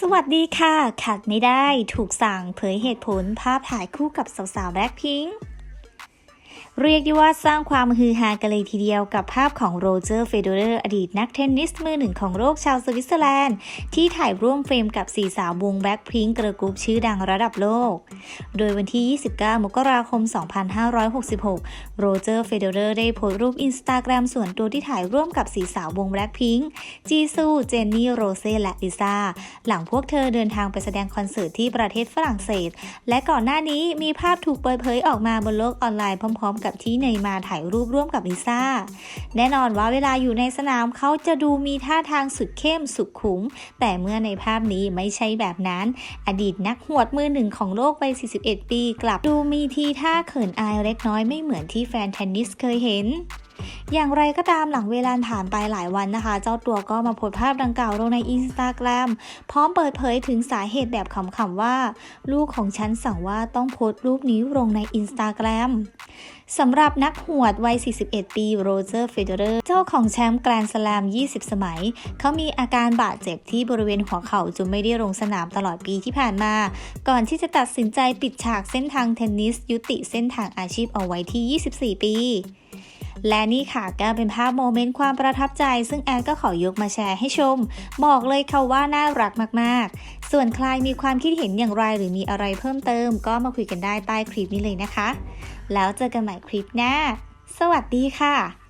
สวัสดีค่ะขัดไม่ได้ถูกสั่งเผยเหตุผลภาพถ่ายคู่กับสาวๆแบล็คพิงค์เรียกได้ว่าสร้างความฮือฮากันเลยทีเดียวกับภาพของโรเจอร์เฟเดอเรอร์อดีตนักเทนนิสมือหนึ่งของโลกชาวสวิตเซอร์แลนด์ ที่ถ่ายร่วมเฟรมกับสี่สาววงแบล็คพิงค์เกระกรุ๊ปชื่อดังระดับโลก โดยวันที่ 29 มกราคม 2566 โรเจอร์เฟเดอเรอร์ได้โพสต์รูปอินสตาแกรมส่วนตัวที่ถ่ายร่วมกับสีสาววงแบล็คพิงค์จีซู เจนนี่ โรเซ่ และลิซ่า หลังพวกเธอเดินทางไปแสดงคอนเสิร์ตที่ประเทศฝรั่งเศส และก่อนหน้านี้มีภาพถูกเปิดเผยออกมาบนโลกออนไลน์พร้อม ๆ กับที่เนยมาถ่ายรูปร่วมกับลิซ่า แน่นอนว่าเวลาอยู่ในสนามเขาจะดูมีท่าทางสุดเข้มสุดขุม แต่เมื่อในภาพนี้ไม่ใช่แบบนั้น อดีตนักหวดมือหนึ่งของโลกวัย41 ปี กลับดูมีทีท่าเขินอายเล็กน้อยไม่เหมือนที่แฟนเทนนิสเคยเห็น อย่างไรก็ตามหลังเวลาผ่านไปหลายวันนะคะ เจ้าตัวก็มาโพสภาพดังกล่าวลงในอินสตาแกรมพร้อมเปิดเผยถึงสาเหตุแบบขำๆว่า ลูกของฉันสั่งว่าต้องโพสรูปนี้ลงในอินสตาแกรมสำหรับนักหวดวัย 41 ปีโรเจอร์เฟเดอเรอร์ เจ้าของแชมป์แกรนด์สแลม20 สมัย เขามีอาการบาดเจ็บที่บริเวณหัวเข่าจนไม่ได้ลงสนามตลอดปีที่ผ่านมา ก่อนที่จะตัดสินใจปิดฉากเส้นทางเทนนิส ยุติเส้นทางอาชีพเอาไว้ที่ 24 ปี และนี่ค่ะก็เป็นภาพโมเมนต์ความประทับใจ ซึ่งแอนก็ขอยกมาแชร์ให้ชม บอกเลยค่ะว่าน่ารักมากๆ ส่วนใครมีความคิดเห็นอย่างไรหรือมีอะไรเพิ่มเติม ก็มาคุยกันได้ใต้คลิปนี้เลยนะคะ แล้วเจอกันใหม่คลิปหน้า สวัสดีค่ะ